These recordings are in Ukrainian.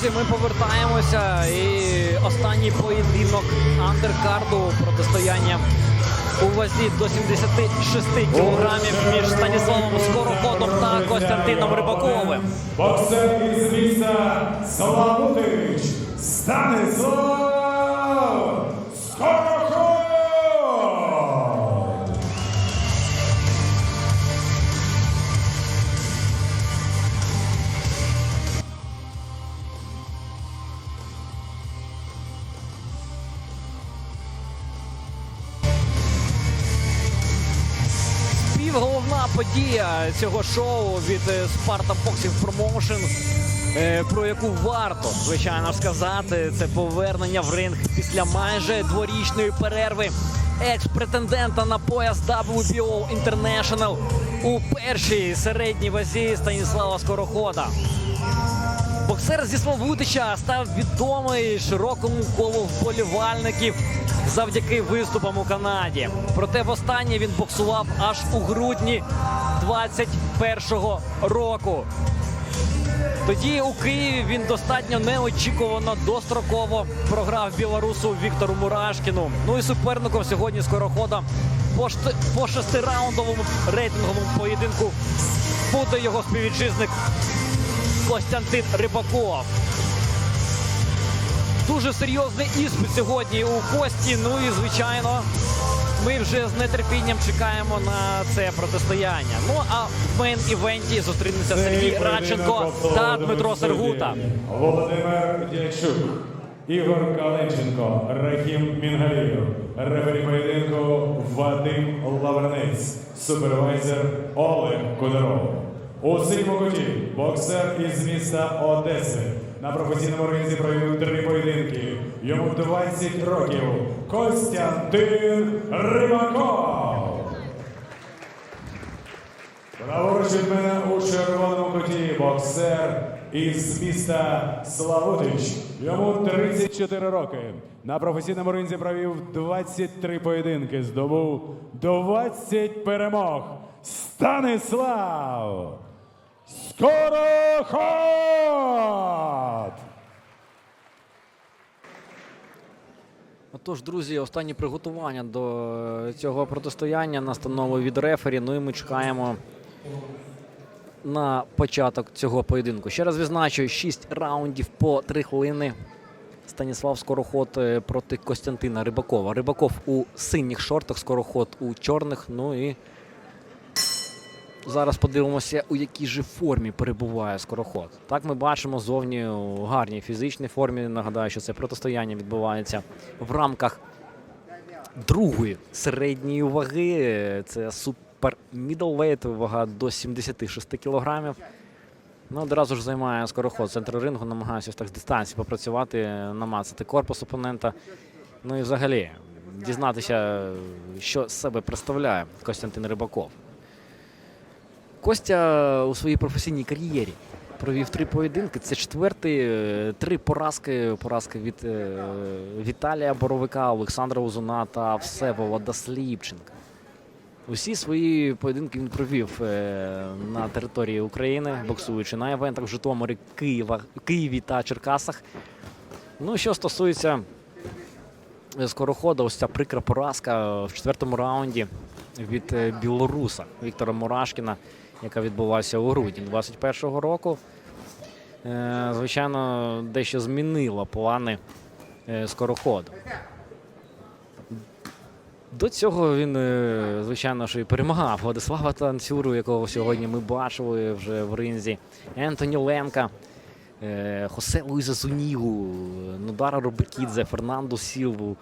друзі, ми повертаємося. І останній поєдинок андеркарду протистояння у вазі до 76 кілограмів між Станіславом Скороходом та Костянтином Рибаковим. Боксер із міста Славутич Станіслав Скороход! Подія цього шоу від е, Sparta Boxing е, про яку варто звичайно сказати, це повернення в ринг після майже дворічної перерви екс-претендента на пояс WBO International у першій середній вазі Станіслава Скорохода. Боксер зі Славутича став відомий широкому колу вболівальників завдяки виступам у Канаді. Проте востаннє він боксував аж у грудні 21-го року. Тоді у Києві він достатньо неочікувано достроково програв білорусу Віктору Мурашкіну. Ну і суперником сьогодні скорохода по, шти- по шестираундовому рейтинговому поєдинку буде його співвітчизник Костянтин Рибаков. Дуже серйозний іспит сьогодні у Кості. Ну і звичайно, ми вже з нетерпінням чекаємо на це протистояння. Ну а в мейн-івенті зустрінуться Сергій Радченко та Дмитро Сергута. Володимир Дячук, Ігор Калинченко, Рахім Мінгалієв, рефері поєдинку Вадим Лавренець, супервайзер Олег Кударов. У синьому куті боксер із міста Одеси. На професійному ринзі провів три поєдинки. Йому 20 років. Костянтин Рибаков. Праворуч від мене у червоному куті боксер із міста Славутич. Йому 34 роки. На професійному ринзі провів 23 поєдинки. Здобув 20 перемог. Станислав Скороход! Отож, друзі, останні приготування до цього протистояння настанови від рефері. Ну і ми чекаємо на початок цього поєдинку. Ще раз відзначу: 6 раундів по 3 хвилини. Станіслав Скороход е, проти Костянтина Рибакова. Рибаков у синіх шортах, скороход у чорних. Ну і зараз подивимося, у якій же формі перебуває скороход. Так ми бачимо зовні у гарній фізичній формі. Нагадаю, що це протистояння відбувається в рамках другої середньої ваги. Це супер мідлвейт, вага до 76 кілограмів. Ну, одразу ж займає скороход центр рингу, намагається так з дистанції попрацювати, намацати корпус опонента. Ну і взагалі дізнатися, що себе представляє Костянтин Рибаков. Костя у своїй професійній кар'єрі провів три поєдинки. Це четвертий, е, три поразки. Поразки від е, Віталія Боровика, Олександра Узуна та Всеволода Сліпченка. Усі свої поєдинки він провів е, на території України, боксуючи на івентах в Житомирі, Києва, Києві та Черкасах. Ну, що стосується скорохода, ось ця прикра поразка в четвертому раунді від білоруса Віктора Мурашкіна, яка відбулася у грудні 21-го року. Е, Звичайно, дещо змінила плани е, скороходу. До цього він, е, звичайно, що і перемагав Владислава Танцюру, якого сьогодні ми бачили вже в ринзі, Ентоні Ленка, Хосе Луїза Зунігу, Нодара Робекідзе, Фернандо Сілву,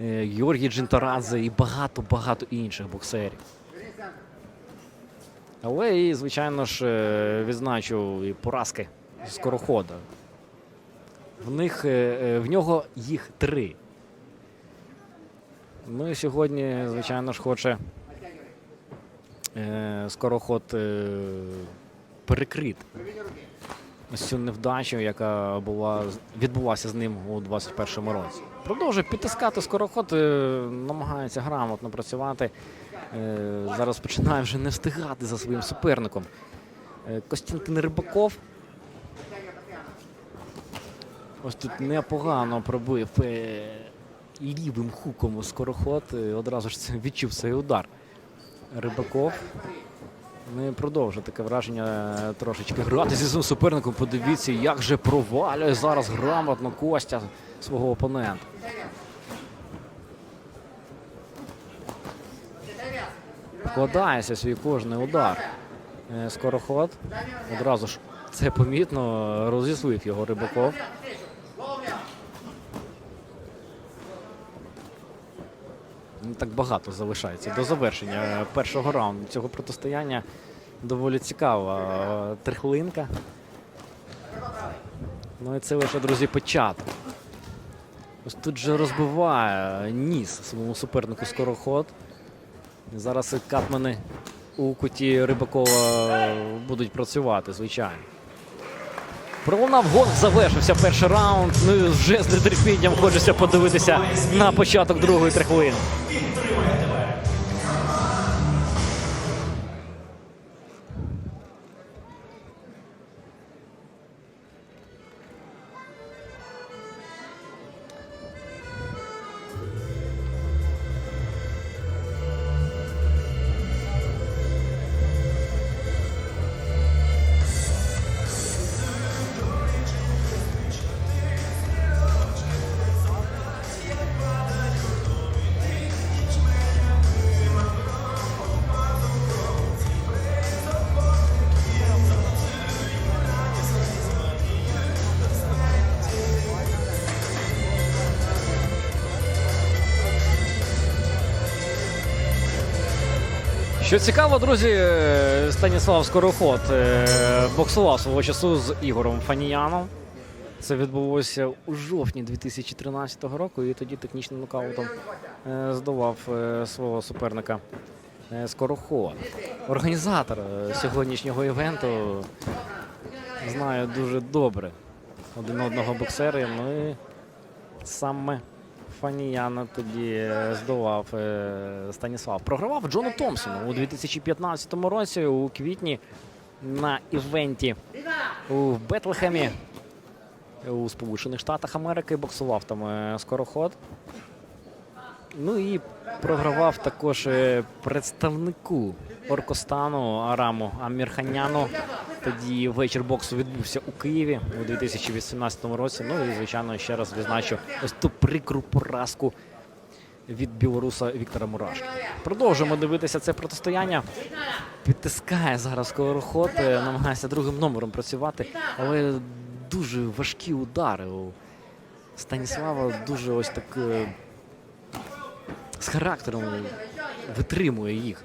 Георгій Джинтарадзе і багато-багато інших боксерів. Але і, звичайно ж, е, відзначу і поразки скорохода. В них е, е, в нього їх три. Ну і сьогодні, звичайно ж, хоче скороход перекрити цю невдачу, яка була відбулася з ним у 21-му році. Продовжує підтискати скороход, намагається грамотно працювати. Е, зараз починає вже не встигати за своїм суперником. Е, Костянтин Рибаков. Ось тут непогано пробив е, лівим хуком у скороход. Одразу ж це відчув цей удар. Рибаков. Не продовжує таке враження трошечки грати зі своїм суперником. Подивіться, як же провалює зараз грамотно Костя свого опонента. Вкладається свій кожний удар. Е, Скороход. Одразу ж це помітно. Розіслив його Рибаков. Не так багато залишається до завершення першого раунду цього протистояння. Доволі цікава е, трихлинка. Ну і це лише, друзі, початок. Ось тут же розбиває ніс своєму супернику скороход. Зараз катмани у куті Рибакова будуть працювати, звичайно. Пролунав гонг, завершився перший раунд. Ну і вже з нетерпінням хочеться подивитися на початок другої трихлини. Що цікаво, друзі, е, Станіслав Скороход е, боксував свого часу з Ігорем Фаніяном. Це відбулося у жовтні 2013 року, і тоді технічним нокаутом е, здолав е, свого суперника Скороход. Організатор сьогоднішнього івенту знає дуже добре один одного боксери. Ну і саме Фаніяна тоді е, здолав е, Станіслав. Програвав Джону Томпсону у 2015 році у квітні на івенті у Бетлехемі у Сполучених Штатах Америки. Боксував там е, скороход. Ну і програвав також представнику Оркостану Араму Амірханяну. Тоді вечір боксу відбувся у Києві у 2018 році. Ну і звичайно ще раз відзначу ось ту прикру поразку від білоруса Віктора Мурашки. Продовжуємо дивитися це протистояння. Підтискає зараз скороход, е, намагається другим номером працювати, але дуже важкі удари у Станіслава дуже ось так. е, з характером витримує їх.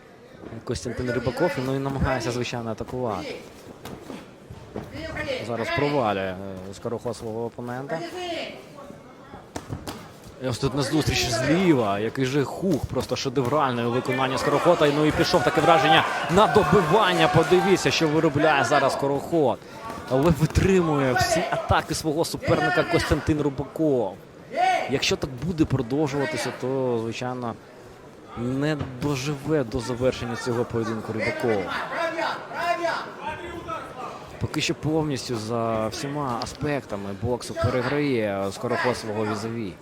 Костянтин Рибаков ну і намагається, звичайно, атакувати. Зараз провалює е, свого опонента. І ось тут на зустріч зліва, який же хух, просто шедевральне у виконанні скорохота. Ну і пішов таке враження на добивання. Подивіться, що виробляє зараз скороход. Але витримує всі атаки свого суперника Костянтин Рибаков. Якщо так буде продовжуватися, то звичайно не доживе до завершення цього поєдинку Рибакова. Поки що повністю за всіма аспектами боксу переграє скороход свого візові.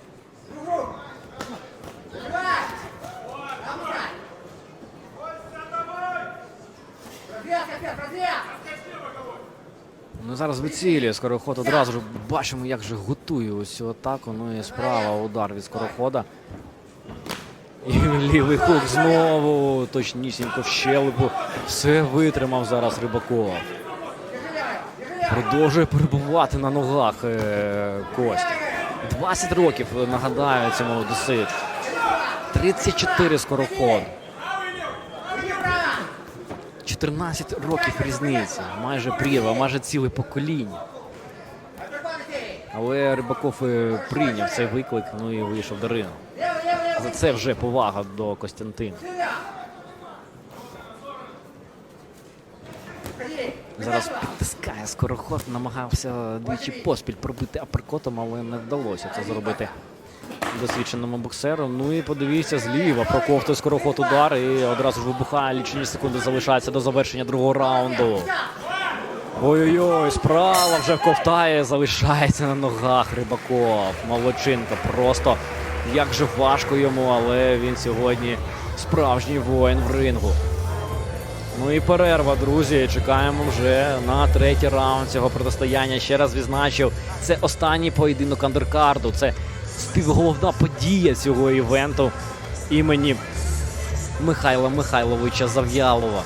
Ну зараз вицілює скороход. Одразу ж бачимо, як же готує ось цю атаку. Ну і справа удар від скорохода. І лівий хук знову точнісінько в щелепу. Все витримав зараз Рибаков. Продовжує перебувати на ногах е, Костя. 20 років, нагадаю, цьому одесит. 34 скороход. 14 років різниці. Майже прірва, майже ціле покоління. Але Рибаков е, прийняв цей виклик, ну і вийшов до рингу. За це вже повага до Костянтина. Зараз підтискає скороход, намагався двічі поспіль пробити аперкотом, але не вдалося це зробити досвідченому боксеру. Ну і подивіться зліва, проковтує скороход удар і одразу ж вибухає. Лічені секунди залишаються до завершення другого раунду. Ой-ой-ой, справа вже ковтає, залишається на ногах Рибаков. Молодчинка. Просто як же важко йому, але він сьогодні справжній воїн в рингу. Ну і перерва, друзі. Чекаємо вже на третій раунд цього протистояння. Ще раз відзначив, це останній поєдинок андеркарду. Це співголовна подія цього івенту імені Михайла Михайловича Зав'ялова.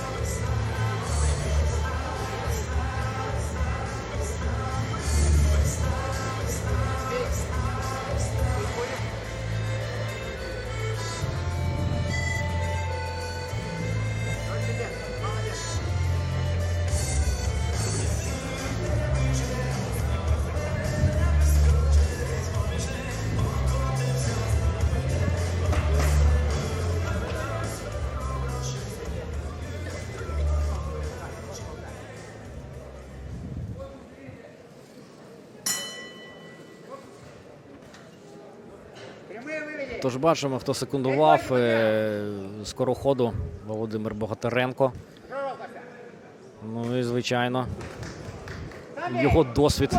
Тож бачимо, хто секундував е, скороходу Володимир Богатиренко. Ну і звичайно, його досвід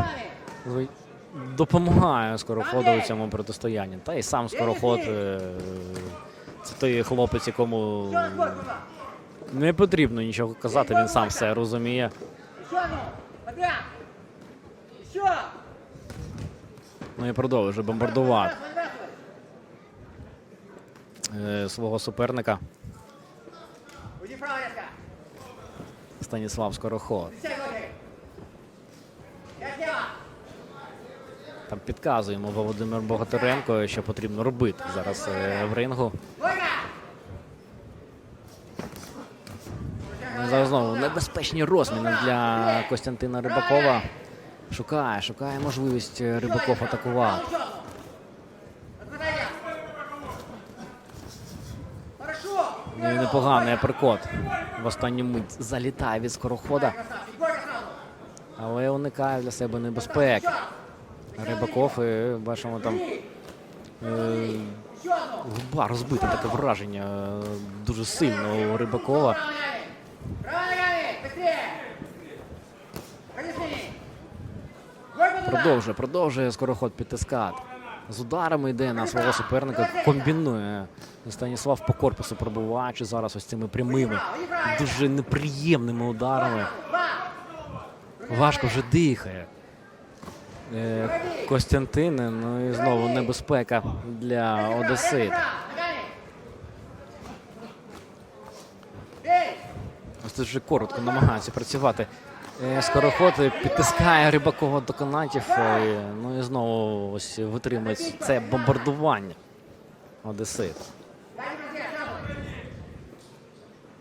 допомагає скороходу у цьому протистоянні. Та й сам скороход е, це той хлопець, якому не потрібно нічого казати, він сам все розуміє. Ну! І продовжує бомбардувати свого суперника! Станіслав Скороход. Там підказуємо Володимир Богатиренко, що потрібно робити зараз е, в рингу. Ну, знову небезпечні розміни для Костянтина Рибакова. Шукає, шукає можливість е, Рибаков атакувати. Непоганий аперкот. В останню мить залітає від скорохода, але уникає для себе небезпеки. Рибаков, і бачимо там е, губа розбита, таке враження е, дуже сильно у Рибакова. Продовжує, продовжує скороход підтискати. З ударами йде на свого суперника, комбінує. Станіслав по корпусу пробуваючи зараз ось цими прямими, дуже неприємними ударами. Важко вже дихає. Е, Костянтин, ну і знову небезпека для! Эй! Ось тут вже коротко намагається працювати. Е, Скороход підтискає Рибакова до канатів. е, Ну і знову ось витримує це бомбардування Одесит. Дайте быстрее, сразу!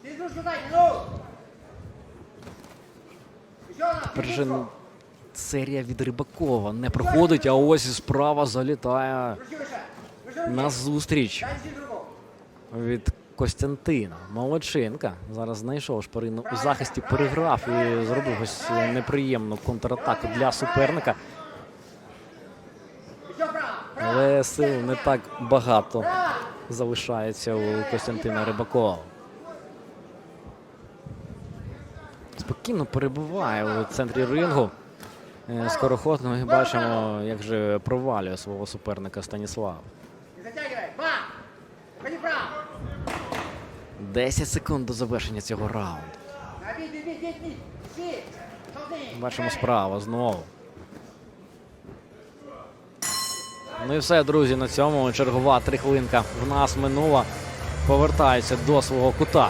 Физручку дайте, ну! Еще одна! Тепер же физручку! серія від Рибакова не проходить, а ось справа залітає Руки выше! Выше руки! на зустріч Дайте физруку! від Костянтина. Молодчинка. Зараз знайшов шпарину у захисті, переграв і зробив ось неприємну контратаку для суперника. Але сил не так багато залишається у Костянтина Рибакова. Спокійно перебуває у центрі рингу. Е, Скороход, ну, ми бачимо, як же провалює свого суперника Станіслав. Затягивай! Два! Ходи вправо! 10 секунд до завершення цього раунду. Бачимо справа знову. Ну і все, друзі, на цьому чергова трихлинка в нас минула. Повертається до свого кута.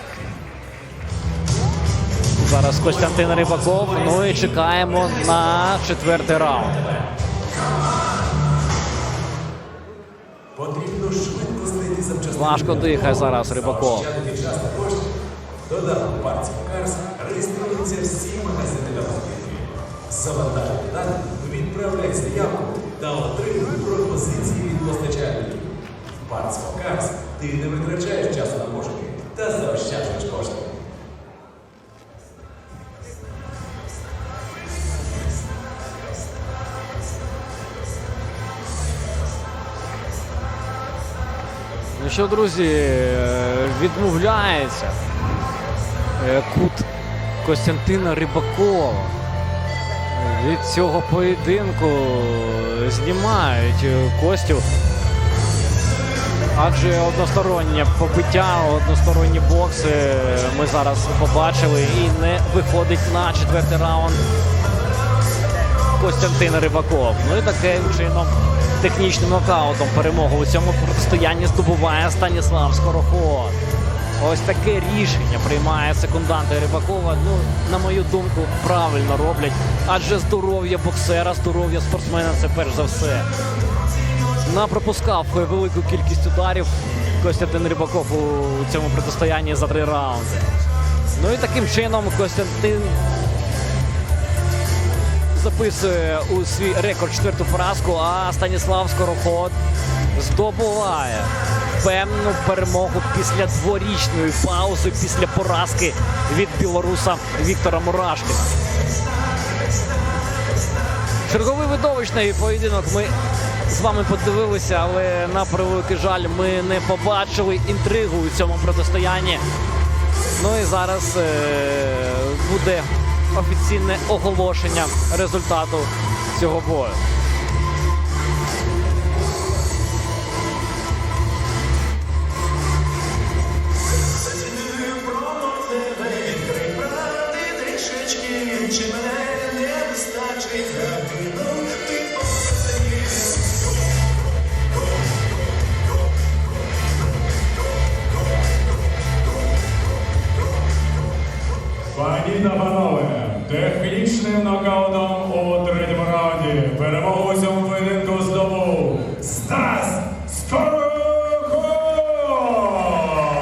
Зараз Костянтин Рибаков. Ну і чекаємо на четвертий раунд. Важко дихає зараз Рибаков. Додав Парці Карс реєструється всі магазини автомобілів. Завантажуй дані, відправляй заявку та отримуй пропозиції від постачальників. Парц Карс ти не витрачаєш часу на пошуки та заощаджуєш кошти. Що, друзі, е, відмовляється е, кут Костянтина Рибакова. від цього поєдинку знімають е, Костю. Адже одностороннє побиття, односторонні бокси ми зараз побачили і не виходить на четвертий раунд Костянтин Рибаков. Ну і таким чином технічним нокаутом перемогу у цьому протистоянні здобуває Станіслав Скороход. Ось таке рішення приймає секунданти Рибакова. Ну, на мою думку, правильно роблять. Адже здоров'я боксера, здоров'я спортсмена це перш за все. Напропускав велику кількість ударів Костянтин Рибаков у цьому протистоянні за три раунди. Ну і таким чином Костянтин записує у свій рекорд четверту поразку, а Станіслав Скороход здобуває певну перемогу після дворічної паузи, після поразки від білоруса Віктора Мурашкіна. Черговий видовищний поєдинок ми з вами подивилися, але на превеликий жаль ми не побачили інтригу у цьому протистоянні. Ну і зараз е, буде офіційне оголошення результату цього бою.